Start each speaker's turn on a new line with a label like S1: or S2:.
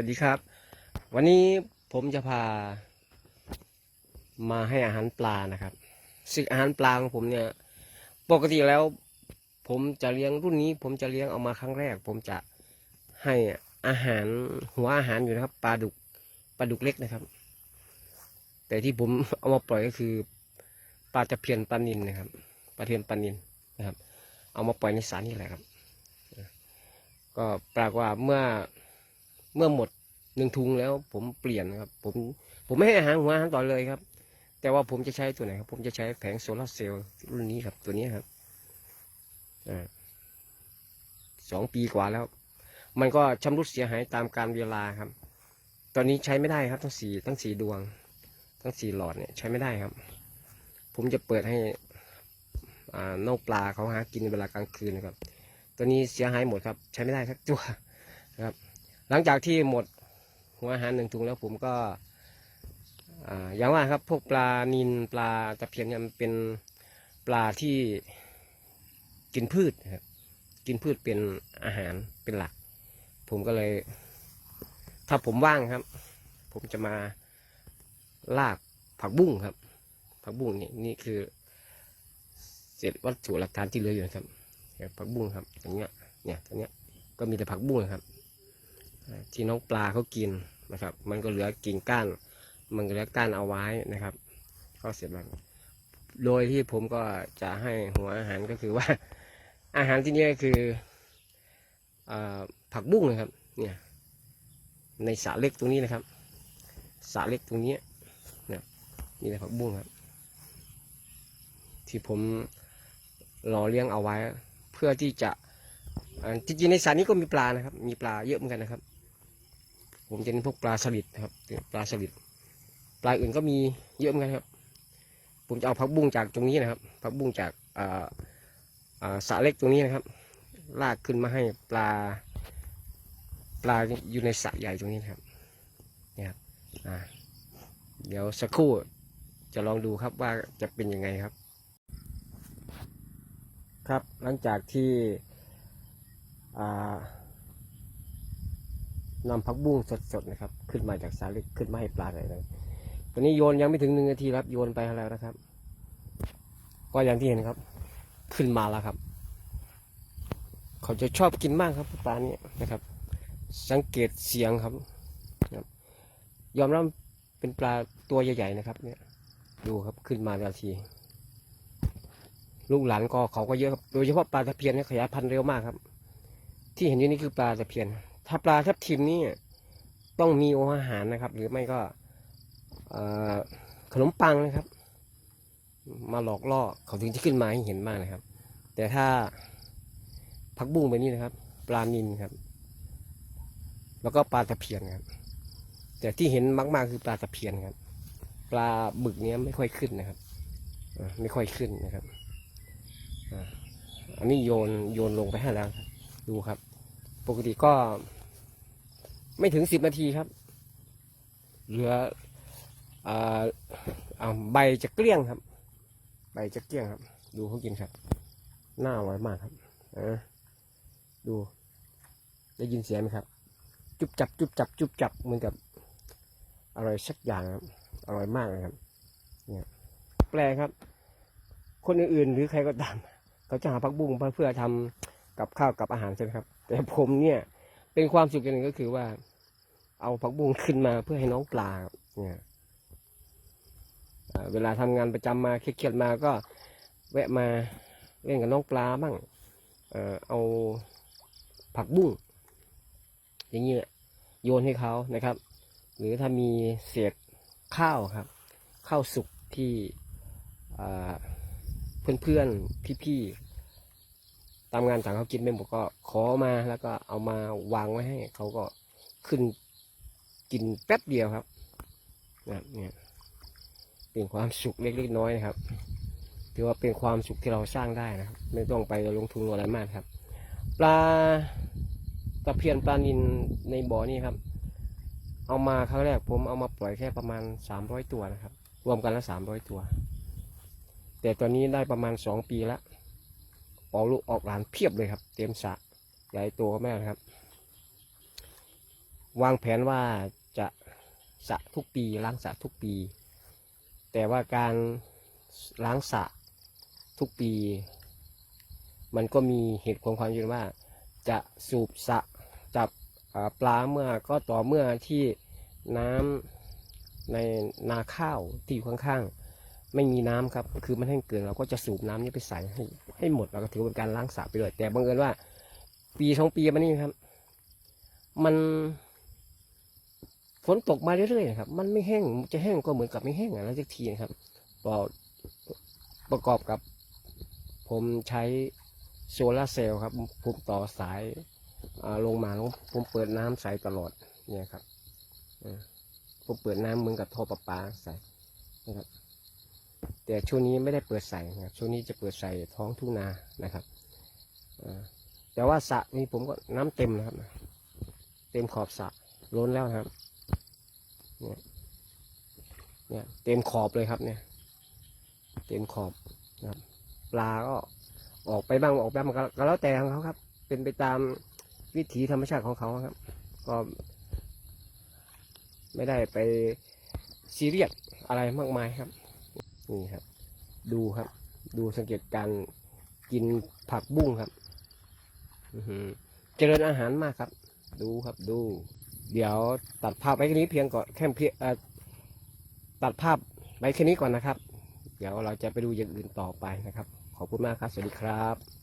S1: วัสดีครับ วันนี้ผมจะพา มาให้อาหารปลานะครับซึ่งอาหารปลาของผมเนี่ย ปกติแล้ว ผมจะเลี้ยงรุ่นนี้ ผมจะเลี้ยงเอามาครั้งแรก ผมจะให้อาหารหัวอาหารอยู่นะครับปลาดุกปลาดุกเล็กนะครับ แต่ที่ผมเอามาปล่อยก็คือปลาตะเพียนปลานินนะครับปลาเทียนปลานินนะครับ เอามาปล่อยในสรนี่แหละครับ ก็ปรากฏว่าเมื่อ เมื่อหมดหนึ่งทุงแล้ว ผมเปลี่ยนครับ ผมผมไม่ให้อาหารหัวอาหารต่อเลยครับ แต่ว่าผมจะใช้ตัวไหนครับ ผมจะใช้แผงโซลาร์เซลล์รุ่นนี้ครับ ตัวนี้ครับอสองปีกว่าแล้ว มันก็ชำรุดเสียหายตามการเวลาครับ ตอนนี้ใช้ไม่ได้ครับทั้งสี่ทั้งสี่ดวง ทั้งสี่หลอดเนี่ยใช้ไม่ได้ครับ ผมจะเปิดให้น้องปลาเขาหากินในเวลากลางคืนนะครับ ตัวนี้เสียหายหมดครับ ใช้ไม่ได้สักตัวครับ หลังจากที่หมดหัวอาหารหนึ่งถุงแล้วผมก็อย่างว่าครับพวกปลานินปลาตะเพียนเนี่ยมันเป็นปลาที่กินพืชครับกินพืชเป็นอาหารเป็นหลัก ผมก็เลย ถ้าผมว่างครับ ผมจะมาลากผักบุ้งครับ ผักบุ้งนี่นี่คือเศษวัตถุหลักฐานที่เหลืออยู่ครับผักบุ้งครับอย่างเงี้ยเนี่ยตัวเนี้ยก็มีแต่ผักบุ้งครับ ที่น้องปลาเขากินนะครับ มันก็เหลือกิ่งก้าน มันก็เหลือก้านเอาไว้นะครับ ก็เสร็จแล้วโดยที่ผมก็จะให้หัวอาหารก็คือว่า อาหารที่นี่ก็คืออผักบุ้งนะครับ เนี่ย ในสระเล็กตรงนี้นะครับสระเล็กตรงนี้เนี่ยมีแต่ผักบุ้งครับ ที่ผมรอเลี้ยงเอาไว้ เพื่อที่จะจริงๆในสระนี้ก็มีปลานะครับ มีปลาเยอะเหมือนกันนะครับ ผมจะเน้นพวกปลาสลิดนะครับปลาสลิดปลาอื่นก็มีเยอะเหมือนกันครับ ผมจะเอาผักบุ้งจากตรงนี้นะครับผักบุ้งจากสระเล็กตรงนี้นะครับ ลากขึ้นมาให้ปลา ปลาอยู่ในสระใหญ่ตรงนี้นะครับเนี่ยครับเดี๋ยวสักครู่จะลองดูครับว่าจะเป็นยังไงครับ ครับหลังจากที่อ่า นำผักบุ้งสดๆนะครับ ขึ้นมาจากสาลิกขึ้นมาให้ปลาเลยนะตอนนี้โยนยังไม่ถึงหนึ่งนาทีครับ โยนไปแล้วนะครับ ก็อย่างที่เห็นครับ ขึ้นมาแล้วครับ เขาจะชอบกินมากครับปลานี้นะครับ สังเกตเสียงครับ ยอมรับเป็นปลาตัวใหญ่ๆนะครับ เนี่ย ดูครับขึ้นมาทันที ลูกหลานก็เขาก็เยอะครับ โดยเฉพาะปลาตะเพียนเนี่ยขยายพันธุ์เร็วมากครับ ที่เห็นอยู่นี่คือปลาตะเพียน ถ้าปลาทับทิมนี่ต้องมีโออาหารนะครับ หรือไม่ก็ขนมปังนะครับ มาหลอกล่อเขาถึงจะขึ้นมาให้เห็นมากนะครับ แต่ถ้าผักบุ้งไปนี่นะครับ ปลานินครับ แล้วก็ปลาตะเพียนครับ แต่ที่เห็นมากๆคือปลาตะเพียนครับ ปลาบึกเนี้ยไม่ค่อยขึ้นนะครับไม่ค่อยขึ้นนะครับอันนี้โยนโยนลงไปให้แล้วครับ ดูครับ ปกติก็ ไม่ถึงสิบนาทีครับ เหลืออ่าอ่าใบจะเกลี้ยงครับ ใบจะเกลี้ยงครับ ดูเขากินครับน่าอร่อยมากครับอ่าดู ได้ยินเสียงไหมครับ จุบจับจุบจับจุบจับเหมือนกับอะไรสักอย่างครับ อร่อยมากเลยครับ เนี่ย แปลกครับ คนอื่นๆหรือใครก็ตาม เขาจะหาผักบุ้งเพื่อทำกับข้าวกับอาหารใช่ไหมครับ แต่ผมเนี่ย เป็นความสุขอย่างหนึ่งก็คือว่า เอาผักบุ้งขึ้นมาเพื่อให้น้องปลาเนี่ยเวลาทำงานประจำมาเครียดมาก็แวะมาเล่นกับน้องปลาบ้างเอาผักบุ้งอย่างนี้แหละโยนให้เขานะครับ หรือถ้ามีเศษข้าวครับ ข้าวสุกที่อ่าเพื่อนๆพี่ๆตามงานต่างเขากินไม่หมดก็ขอมาแล้วก็เอามาวางไว้ให้เขาก็ขึ้น กินแป๊บเดียวครับนะเนี่ยเป็นความสุขเล็กๆน้อยนะครับถือว่าเป็นความสุขที่เราสร้างได้นะครับ ไม่ต้องไปลงทุนอะไรมากครับ ปลาตะเพียนปลานินในบ่อนี่ครับ เอามาครั้งแรกผมเอามาปล่อยแค่ประมาณสามร้อยตัวนะครับ รวมกันแล้วสามร้อยตัว แต่ตอนนี้ได้ประมาณสองปีล้วออกลูกออกหลานเพียบเลยครับ เต็มสะใหญ่โตก็แม่ครับ วางแผนว่า สระทุกปี ล้างสระทุกปี แต่ว่าการล้างสระทุกปี มันก็มีเหตุของความยืนว่า จะสูบสระจับปลาเมื่อก็ต่อเมื่อที่น้ำในนาข้าวที่อยู่ข้างๆ ไม่มีน้ำครับ คือมันแห้งเกินเราก็จะสูบน้ำนี้ไปใส่ให้ให้หมดเราก็ถือเป็นการล้างสระไปเลยแต่บังเอิญว่า ปีสองปีมานี้ครับ มัน ฝนตกมาเรื่อยๆนะครับ มันไม่แห้ง จะแห้งก็เหมือนกับไม่แห้งอะไรสักทีนะครับพอประกอบกับ ผมใช้โซลาร์เซลล์ครับ ผมต่อสายาลงมาแล้วผมเปิดน้ำใส่ตลอดเนี่ยครับผมเปิดน้ำเหมือนกับท่อประปาใส่นะครับ แต่ช่วงนี้ไม่ได้เปิดใส่นะครับ ช่วงนี้จะเปิดใส่ท้องทุ่งนานะครับแต่ว่าสระนี้ผมก็น้ำเต็มนะครับ เต็มขอบสระล้นแล้วครับ เนี่ยเนี่ยเต็มขอบเลยครับเนี่ย เต็มขอบนะครับปลาก็ออกไปบ้างออกไปบ้างก็แล้วแต่ของเขาครับ เป็นไปตามวิถีธรรมชาติของเขาครับ ก็ไม่ได้ไปซีเรียสอะไรมากมายครับนี่ครับ ดูครับ ดูสังเกตการกินผักบุ้งครับอือหือเจริญอาหารมากครับ ดูครับดู เดี๋ยวตัดภาพไว้แค่นี้เพียงก่อนแค่เพียงตัดภาพไว้แค่นี้ก่อนนะครับ เดี๋ยวเราจะไปดูอย่างอื่นต่อไปนะครับ ขอบคุณมากครับ สวัสดีครับ